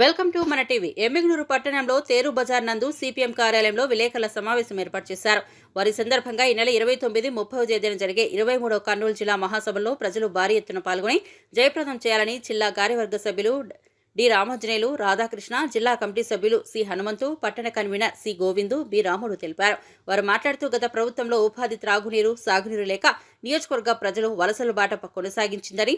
Welcome to మన TV. Emmiganur పట్టణంలో తేరు బజార్ నందు సిపిఎం కార్యాలయంలో విలేకరుల సమావేశం ఏర్పాటు చేశారు. వారి సందర్భంగా ఈ నెల ఇరవై తొమ్మిది ముప్పై తేదీన జరిగే ఇరవై మూడవ కర్నూలు జిల్లా మహాసభలో ప్రజలు భారీ ఎత్తున పాల్గొని జయప్రదం చేయాలని జిల్లా కార్యవర్గ సభ్యులు డి రామాంజనేయులు రాధాకృష్ణ జిల్లా కమిటీ సభ్యులు సి హనుమంతు పట్టణ కన్వీనర్ సి గోవిందు బి రాముడు తెలిపారు. వారు మాట్లాడుతూ గత ప్రభుత్వంలో ఉపాధి త్రాగునీరు సాగునీరు లేక నియోజకవర్గ ప్రజలు వలసల బాట కొనసాగించిందని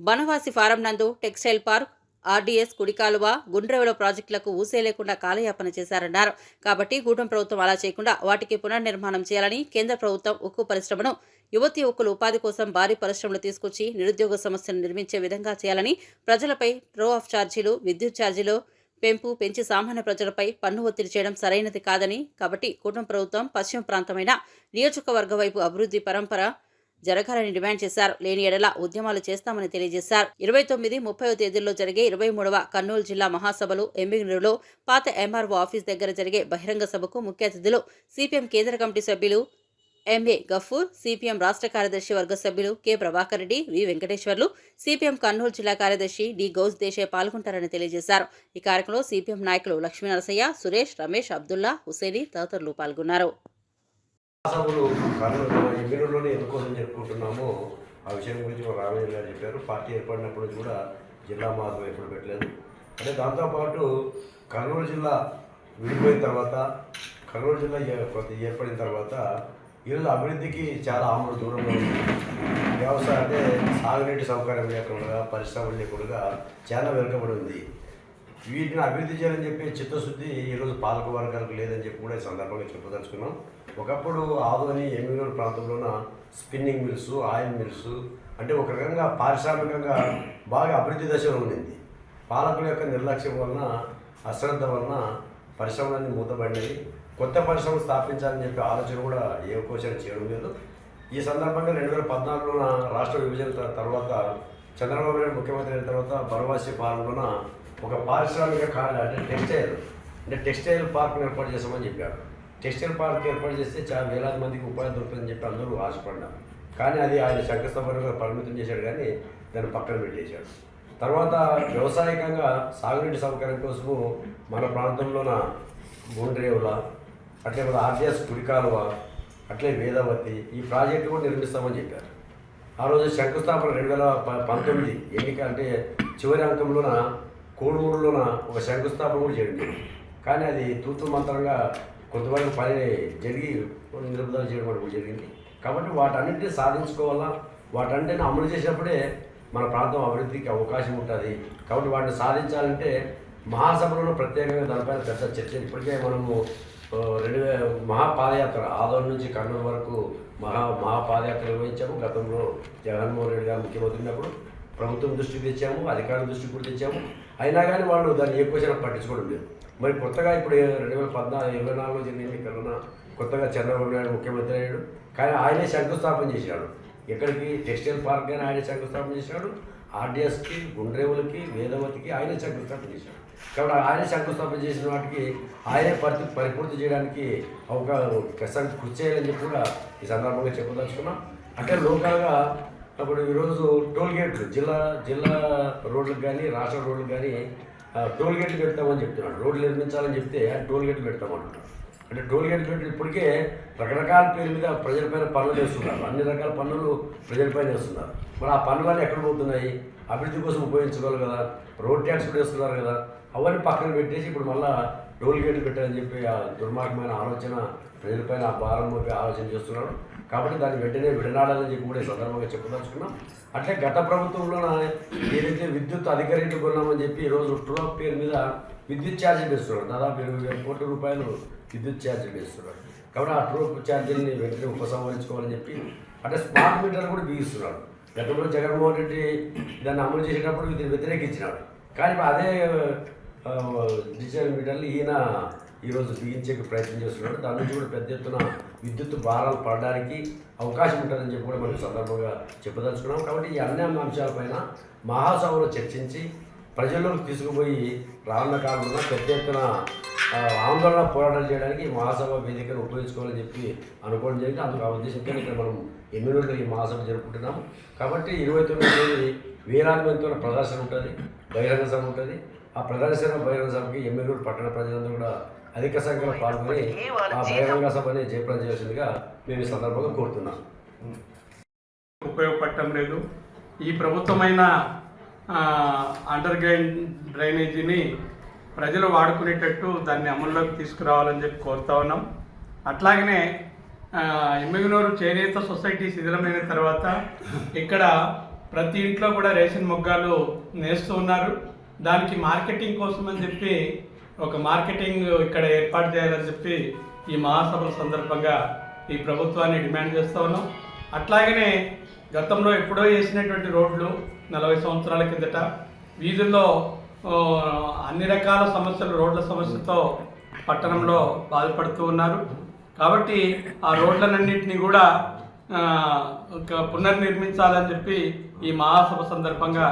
బనవాసి ఫారం నందు టెక్స్టైల్ పార్క్ ఆర్డీఎస్ కుడికాలువ గుండ్రేవుల ప్రాజెక్టులకు ఊసే లేకుండా కాలయాపన చేశారన్నారు. కాబట్టి కూటమి ప్రభుత్వం అలా చేయకుండా వాటికి పునర్నిర్మాణం చేయాలని కేంద్ర ప్రభుత్వం ఉక్కు పరిశ్రమను యువతి యువకులు ఉపాధి కోసం భారీ పరిశ్రమలు తీసుకొచ్చి నిరుద్యోగ సమస్యను నిర్మించే విధంగా చేయాలని ప్రజలపై రో ఆఫ్ ఛార్జీలు విద్యుత్ ఛార్జీలు పెంపు పెంచి సామాన్య ప్రజలపై పన్ను ఒత్తిడి చేయడం సరైనది కాదని కాబట్టి కూటమి ప్రభుత్వం పశ్చిమ ప్రాంతమైన నియోజకవర్గ వైపు అభివృద్ధి పరంపర జరగాలని డిమాండ్ చేశారు. లేని ఎడల ఉద్యమాలు చేస్తామని తెలియజేశారు. ఇరవై తొమ్మిది ముప్పై తేదీల్లో జరిగే ఇరవై మూడవ కర్నూలు జిల్లా మహాసభలు ఎంబిగ్నూరులో పాత ఎంఆర్ఓ ఆఫీస్ దగ్గర జరిగే బహిరంగ సభకు ముఖ్య అతిథులు సిపిఎం కేంద్ర కమిటీ సభ్యులు ఎంఏ గఫూర్ సిపిఎం రాష్ట్ర కార్యదర్శి వర్గ సభ్యులు K Prabhakar Reddy V Venkateswarlu CPM Kurnool జిల్లా కార్యదర్శి డి గౌస్ దేశాయ్ పాల్గొంటారని తెలియజేశారు. ఈ కార్యక్రమంలో సిపిఎం నాయకులు లక్ష్మీ నరసయ్య సురేష్ రమేష్ అబ్దుల్లా హుసేని తదితరులు పాల్గొన్నారు. సభలు కర్నూలు ఎమ్మెల్యేలోనే ఎందుకోసం జరుపుకుంటున్నామో. ఆ విషయం గురించి మా రామయ్య గారు చెప్పారు. పార్టీ ఏర్పడినప్పుడు కూడా జిల్లా మాత్రం ఎప్పుడు పెట్టలేదు. అంటే దాంతోపాటు కర్నూలు జిల్లా విడిపోయిన తర్వాత కర్నూలు జిల్లా ఏర్పడిన తర్వాత ఈరోజు అభివృద్ధికి చాలా ఆమలు దూరంలో ఉంది. వ్యవసాయం అంటే సాగునీటి సౌకర్యం లేకుండా పరిశ్రమలు లేకుండా చాలా వెనుకబడి ఉంది. వీటిని అభివృద్ధి చేయాలని చెప్పి చిత్తశుద్ధి ఈరోజు పాలక వర్గాలకు లేదని చెప్పి కూడా ఈ సందర్భంగా చెప్పదలుచుకున్నాం. ఒకప్పుడు ఆదోని ఎమ్మిగూరు ప్రాంతంలోన స్పిన్నింగ్ మిల్స్ ఆయిల్ మిల్స్ అంటే ఒక రకంగా పారిశ్రామికంగా బాగా అభివృద్ధి దశలో ఉండింది. పాలకుల యొక్క నిర్లక్ష్యం వలన అశ్రద్ధ వలన పరిశ్రమలన్నీ మూతపడినవి. కొత్త పరిశ్రమ స్థాపించాలని చెప్పి ఆలోచన కూడా ఏ కోశం చేయడం లేదు. ఈ సందర్భంగా రెండు వేల పద్నాలుగులోన రాష్ట్ర విభజన తర్వాత చంద్రబాబు నాయుడు ముఖ్యమంత్రి అయిన తర్వాత బనవాసి పాలనలోన ఒక పారిశ్రామిక కా- అంటే టెక్స్టైల్ అంటే టెక్స్టైల్ పార్క్ ఏర్పాటు చేస్తామని చెప్పాడు టెక్స్టైల్ పార్క్ ఏర్పాటు చేస్తే చాలా వేలాది మందికి ఉపాధి దొరుకుతుందని చెప్పి అందరూ ఆశపడ్డారు. కానీ అది ఆయన శంకుస్థాపనగా పరిమితం చేశాడు కానీ దాన్ని పక్కన పెట్టేశాడు. తర్వాత వ్యవసాయకంగా సాగునీటి సౌకర్యం కోసము మన ప్రాంతంలోన గుండ్రేవుల అట్లే మన ఆర్డిఎస్ కుడికాలువ అట్లే వేదవతి ఈ ప్రాజెక్టు కూడా నిర్మిస్తామని చెప్పారు. ఆ రోజు శంకుస్థాపన రెండు వేల ప- పంతొమ్మిది ఎన్నిక అంటే చివరి అంకంలోన కోడుమూరులోన ఒక శంకుస్థాపన కూడా జరిగింది. కానీ అది తూతు మంత్రంగా కొంతవరకు పని జరిగి నిలుపుదల చేయడం కూడా జరిగింది. కాబట్టి వాటన్నింటినీ సాధించుకోవాలా? వాటన్నింటినీ అమలు చేసినప్పుడే మన ప్రాంతం అభివృద్ధికి అవకాశం ఉంటుంది. కాబట్టి వాటిని సాధించాలంటే మహాసభలో ప్రత్యేకంగా దానిపైన పెద్ద చర్చ. ఇప్పటికే మనము రెండు వే మహాపాదయాత్ర ఆదోళన నుంచి కర్నూలు వరకు మహా మహాపాదయాత్ర నిర్వహించాము. గతంలో జగన్మోహన్ రెడ్డి గారు ముఖ్యమంత్రి ఉన్నప్పుడు ప్రభుత్వం దృష్టికి తెచ్చాము అధికారుల దృష్టికి కూడా తెచ్చాము. అయినా కానీ వాళ్ళు దాన్ని ఏ క్వశ్చన్ పట్టించుకోవడం లేదు. మరి కొత్తగా ఇప్పుడు రెండు వేల పద్నాలుగు ఇరవై నాలుగులో జరిగిన ఎన్నికల్లో కొత్తగా చంద్రబాబు నాయుడు ముఖ్యమంత్రి అయ్యాడు. కానీ ఆయనే శంకుస్థాపన చేశాడు. ఎక్కడికి? టెక్స్టైల్ పార్క్ కానీ ఆయన శంకుస్థాపన చేశాడు. ఆర్డిఎస్కి గుండ్రేవులకి వేదవతికి ఆయనే శంకుస్థాపన చేశాడు. కాబట్టి ఆయన శంకుస్థాపన చేసిన వాటికి ఆయనే పరి పరిపూర్తి చేయడానికి అవకాశం కృషి చేయాలని చెప్పి కూడా ఈ సందర్భంగా చెప్పదలుచుకున్నాం. అంటే లోకల్గా అప్పుడు ఈరోజు టోల్ గేట్లు జిల్లా జిల్లా రోడ్లకు కానీ రాష్ట్ర రోడ్లకు కానీ ఆ, టోల్ గేట్లు పెడతామని చెప్తున్నాడు. రోడ్లు నిర్మించాలని చెప్తే ఆయన టోల్ గేట్లు పెడతామంటున్నాడు అంటే టోల్ గేట్లు పెట్టి ఇప్పటికే రకరకాల పేరు మీద ప్రజలపైన పనులు చేస్తున్నారు అన్ని రకాల పనులు ప్రజలపైన చేస్తున్నారు మరి ఆ పనులన్నీ ఎక్కడ పోతున్నాయి? అభివృద్ధి కోసం ఉపయోగించుకోవాలి కదా? రోడ్ ట్యాక్స్ కూడా వేస్తున్నారు కదా? అవన్నీ పక్కన పెట్టేసి ఇప్పుడు మళ్ళా టోల్ గేట్లు పెట్టాలని చెప్పి ఆ దుర్మార్గమైన ఆలోచన ప్రజలపైన ఆ భారం ఆలోచన చేస్తున్నాడు కాబట్టి దాన్ని వెంటనే విడనాడాలని చెప్పి కూడా ఈ సందర్భంగా చెప్పదలుచుకున్నాం. అట్లే గత ప్రభుత్వంలో ఏదైతే విద్యుత్ అధిక కొన్నామని చెప్పి ఈరోజు ట్రూ పేరు మీద విద్యుత్ ఛార్జీలు వేస్తున్నాడు దాదాపు ఇరవై వేల కోట్ల రూపాయలు విద్యుత్ ఛార్జీలు వేస్తున్నాడు కాబట్టి ఆ ట్రోప్ ఛార్జీలని వెంటనే ఉపసంహరించుకోవాలని చెప్పి అంటే స్మార్ట్ మీటర్ కూడా బిగిస్తున్నాడు గతంలో జగన్మోహన్ రెడ్డి దాన్ని అమలు చేసేటప్పుడు దీన్ని వ్యతిరేకించినాడు కానీ అదే డిజిటల్ మీటర్లు ఈయన ఈరోజు బిగించే ప్రయత్నం చేస్తున్నాడు. దాని నుంచి కూడా పెద్ద ఎత్తున విద్యుత్ భారాలు పడడానికి అవకాశం ఉంటుందని చెప్పి కూడా మనం సందర్భంగా చెప్పదలుచుకున్నాం. కాబట్టి ఈ అన్ని అంశాలపైన మహాసభలో చర్చించి ప్రజల్లోకి తీసుకుపోయి రానున్న కాలంలో పెద్ద ఎత్తున ఆందోళన పోరాటాలు చేయడానికి మహాసభ వేదికను ఉపయోగించుకోవాలని చెప్పి అనుకోవడం జరిగింది. అందుకు ఆ ఉద్దేశంతో ఇక్కడ మనం ఎమ్మెల్యేలో ఈ మహాసభ జరుపుకుంటున్నాం. కాబట్టి ఇరవై తొమ్మిది తేదీ వేలాది మందితో ప్రదర్శన ఉంటుంది బహిరంగ సభ ఉంటుంది. ఆ ప్రదర్శన బహిరంగ సభకి ఎమ్మెల్యేలు పట్టణ ప్రజలందరూ కూడా అధిక సంఖ్యలో పాల్గొని ఆ బహిరంగ సభని జయప్రదం చేయాల్సిందిగా మేము ఈ సందర్భంగా కోరుతున్నాం. ఉపయోగపడటం లేదు. ఈ ప్రభుత్వమైన అండర్ గ్రౌండ్ డ్రైనేజీని ప్రజలు వాడుకునేటట్టు దాన్ని అమల్లోకి తీసుకురావాలని చెప్పి కోరుతా ఉన్నాం. అట్లాగనే ఎమ్మిగనూరు చేనేత సొసైటీ శిథిలమైన తర్వాత ఇక్కడ ప్రతి ఇంట్లో కూడా రేషన్ మొగ్గాలు నేస్తూ ఉన్నారు. దానికి మార్కెటింగ్ కోసం అని చెప్పి ఒక మార్కెటింగ్ ఇక్కడ ఏర్పాటు చేయాలని చెప్పి ఈ మహాసభల సందర్భంగా ఈ ప్రభుత్వాన్ని డిమాండ్ చేస్తూ ఉన్నాం. అట్లాగనే గతంలో ఎప్పుడో వేసినటువంటి రోడ్లు నలభై సంవత్సరాల కిందట వీధుల్లో అన్ని రకాల సమస్యలు రోడ్ల సమస్యతో పట్టణంలో బాధపడుతూ ఉన్నారు. కాబట్టి ఆ రోడ్లన్నింటినీ కూడా ఒక పునర్నిర్మించాలని చెప్పి ఈ మహాసభ సందర్భంగా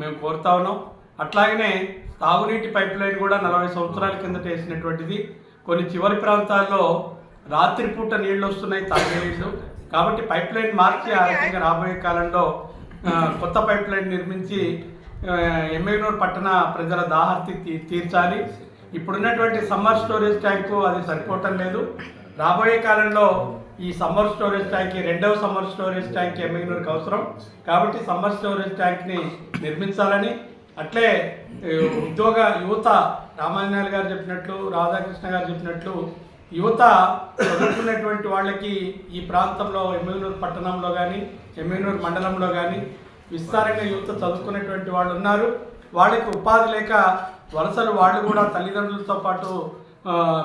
మేము కోరుతా ఉన్నాం. అట్లాగనే తాగునీటి పైప్ లైన్ కూడా నలభై సంవత్సరాల కిందట వేసినటువంటిది. కొన్ని చివరి ప్రాంతాల్లో రాత్రిపూట నీళ్ళు వస్తున్నాయి తాగే నీళ్ళు కాబట్టి పైప్ లైన్ మార్చి ఆ రకంగా రాబోయే కాలంలో కొత్త పైప్ లైన్ నిర్మించి ఆ, పట్టణ ప్రజల దాహర్తి తీ- తీర్చాలి. ఇప్పుడున్నటువంటి సమ్మర్ స్టోరేజ్ ట్యాంకు అది సరిపోవటం లేదు. రాబోయే కాలంలో ఈ సమ్మర్ స్టోరేజ్ ట్యాంక్ రెండవ సమ్మర్ స్టోరేజ్ ట్యాంక్ ఎమ్మెగనూరుకి అవసరం. కాబట్టి సమ్మర్ స్టోరేజ్ ట్యాంక్ని నిర్మించాలని అట్లే ఉద్యోగ యువత రామాంజనేయులు గారు చెప్పినట్లు రాధాకృష్ణ గారు చెప్పినట్లు యువత చదువుకున్నటువంటి వాళ్ళకి ఈ ప్రాంతంలో ఎమ్మెనూరు పట్టణంలో కానీ ఎమ్మెనూరు మండలంలో కానీ విస్తారంగా యువత చదువుకున్నటువంటి వాళ్ళు ఉన్నారు. వాళ్ళకి ఉపాధి లేక వలసలు వాళ్ళు కూడా తల్లిదండ్రులతో పాటు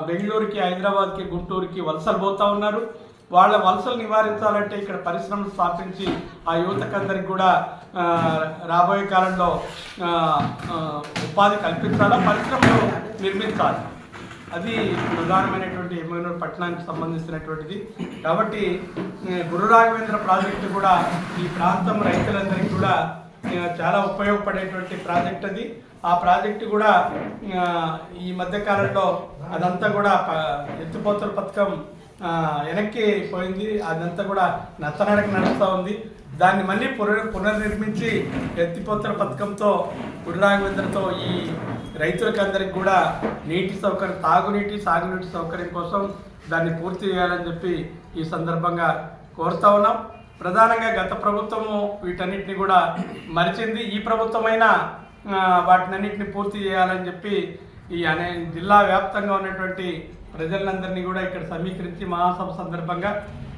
బెంగళూరుకి హైదరాబాద్కి గుంటూరుకి వలసలు పోతా ఉన్నారు. వాళ్ళ వలసలు నివారించాలంటే ఇక్కడ పరిశ్రమలు స్థాపించి ఆ యువతకందరికి కూడా రాబోయే కాలంలో ఉపాధి కల్పించాలా పరిశ్రమలు నిర్మించాలి? అది ప్రధానమైనటువంటి ఎమ్మెగనూరు పట్టణానికి సంబంధించినటువంటిది. కాబట్టి గురు రాఘవేంద్ర ప్రాజెక్టు కూడా ఈ ప్రాంతం రైతులందరికీ కూడా చాలా ఉపయోగపడేటువంటి ప్రాజెక్ట్ అది. ఆ ప్రాజెక్టు కూడా ఈ మధ్యకాలంలో అదంతా కూడా ఎత్తిపోతల పథకం వెనక్కి పోయింది. అదంతా కూడా నత్తనడక నడుస్తూ ఉంది. దాన్ని మళ్ళీ పునర్ పునర్నిర్మించి ఎత్తిపోతల పథకంతో గుడిరాఘవేంద్రతో ఈ రైతులకి అందరికి కూడా నీటి సౌకర్యం తాగునీటి సాగునీటి సౌకర్యం కోసం దాన్ని పూర్తి చేయాలని చెప్పి ఈ సందర్భంగా కోరుతా ఉన్నాం. ప్రధానంగా గత ప్రభుత్వము వీటన్నిటిని కూడా మరిచింది. ఈ ప్రభుత్వమైనా వాటినన్నింటిని పూర్తి చేయాలని చెప్పి ఈ అనే జిల్లా వ్యాప్తంగా ఉన్నటువంటి ప్రజలందరినీ కూడా ఇక్కడ సమీకరించి మహాసభ సందర్భంగా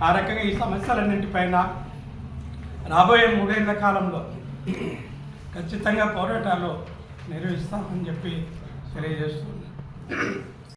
ఆ రకంగా ఈ సమస్యలన్నింటిపైన రాబోయే మూడేళ్ళ కాలంలో ఖచ్చితంగా పోరాటాలు నిర్వహిస్తామని చెప్పి తెలియజేస్తున్నాను.